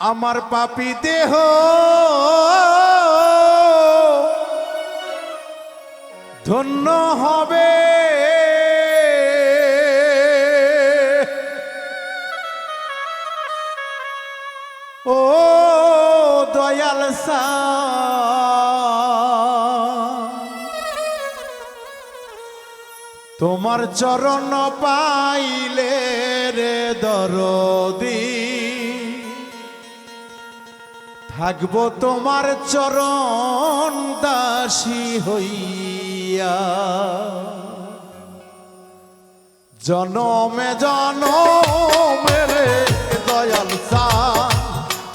আমার পাপি দেহ। ধন্য হবে। ও দয়াল তোমার চরণ পাইলে রে দরদি। থাকব তোমার চরণ দাসী হইয়া। জনমে জনমে রে দয়াল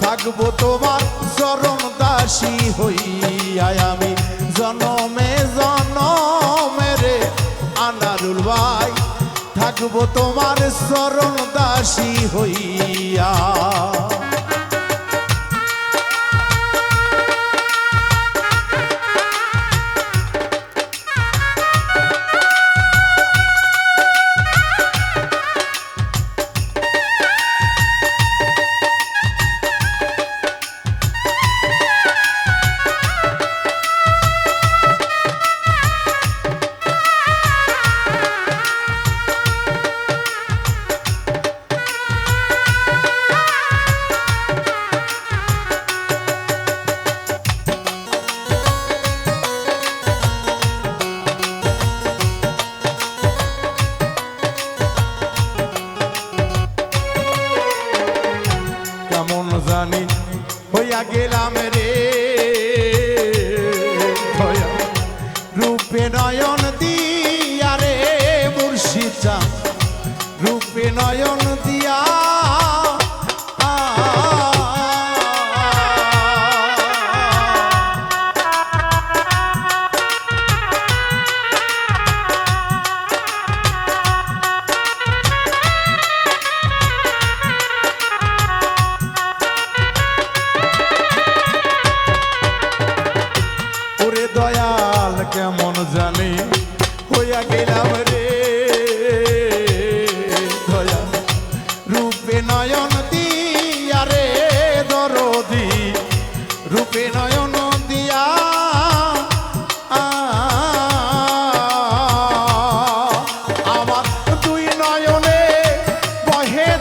থাকব তোমার চরণ দাসী হইয়া আমি। জনমে জনমে রে আনারুল ভাই, থাকব তোমার চরণ দাসী হইয়া। রূপে নয়ন দিয়া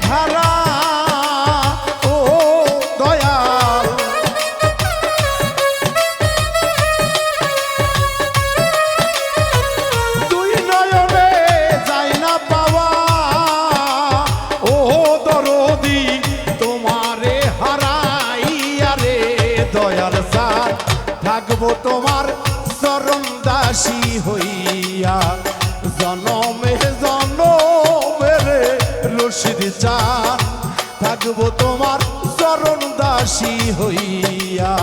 বহে ধারা, ও দুই নয়নে যাই না পাওয়া, ও দরদি তোমারে হারাইয়া রে দয়াল সার। থাকব তোমার চরণ দাসী হইয়া। রশিদ চান থাকব তোমার চরণ দাসী হইয়া।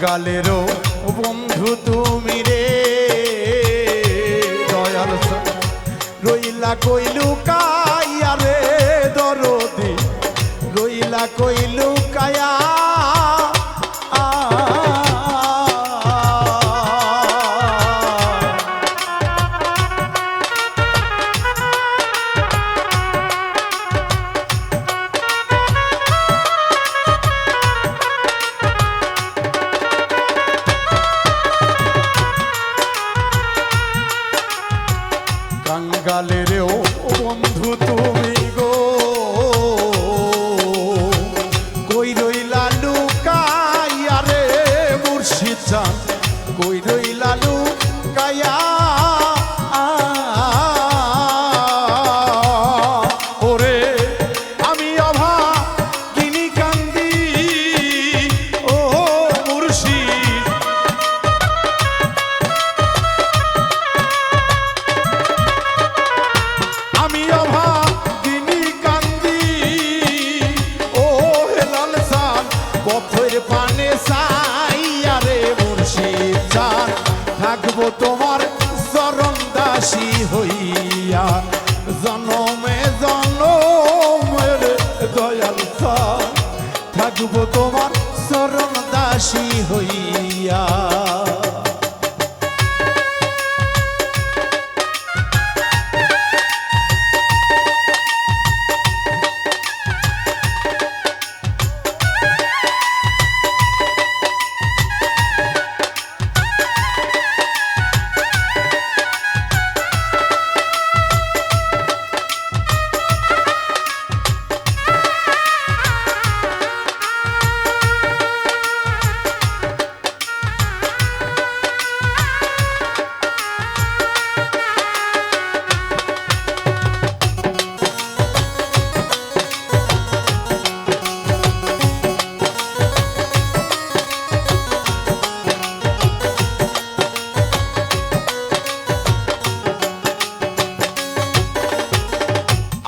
কাঙ্গালেরও বন্ধু তুমি রে। দয়াল রইলা কইলু কাইয়া রে দরদি। রইলা কইলু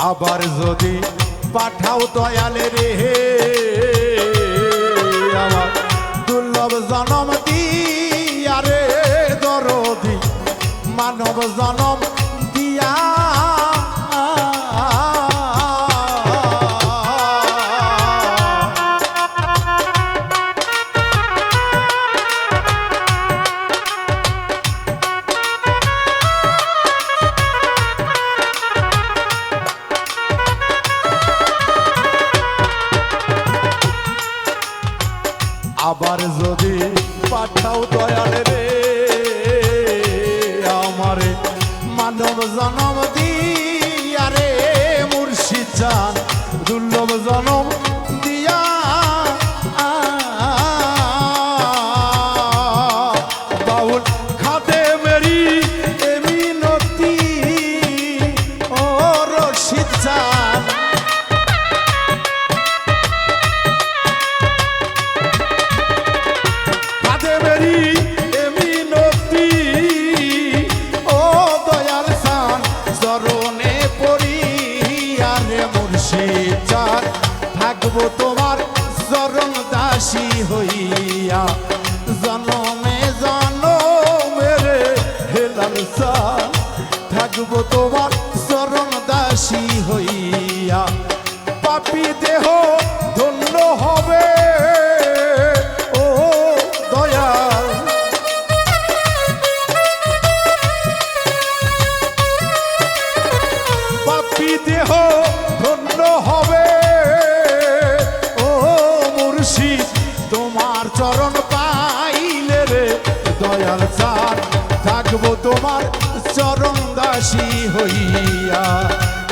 আবার যদি পাঠাও দয়ালে রে আমার দুর্লভ জনম দিয়া রে দরদি মানব জনম আবার যদি পাঠাও দয়াল রে আমারে মানব জনম থাকব তোমার চরণ দাসী হইয়া জনমে জনমে রে হেলাল থাকব তোমার চরণ দাসী হইয়া। পাপি দেহ থাকব তোমার চরণ দাসী হইয়া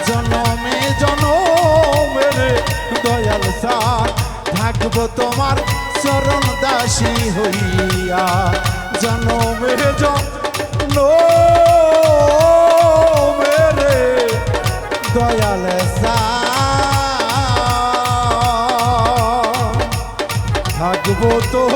জনমে জনমে রে দয়াল চার থাকব তোমার চরণ দাসী হইয়া জনমে জনমে দয়াল সার থাকব তোমার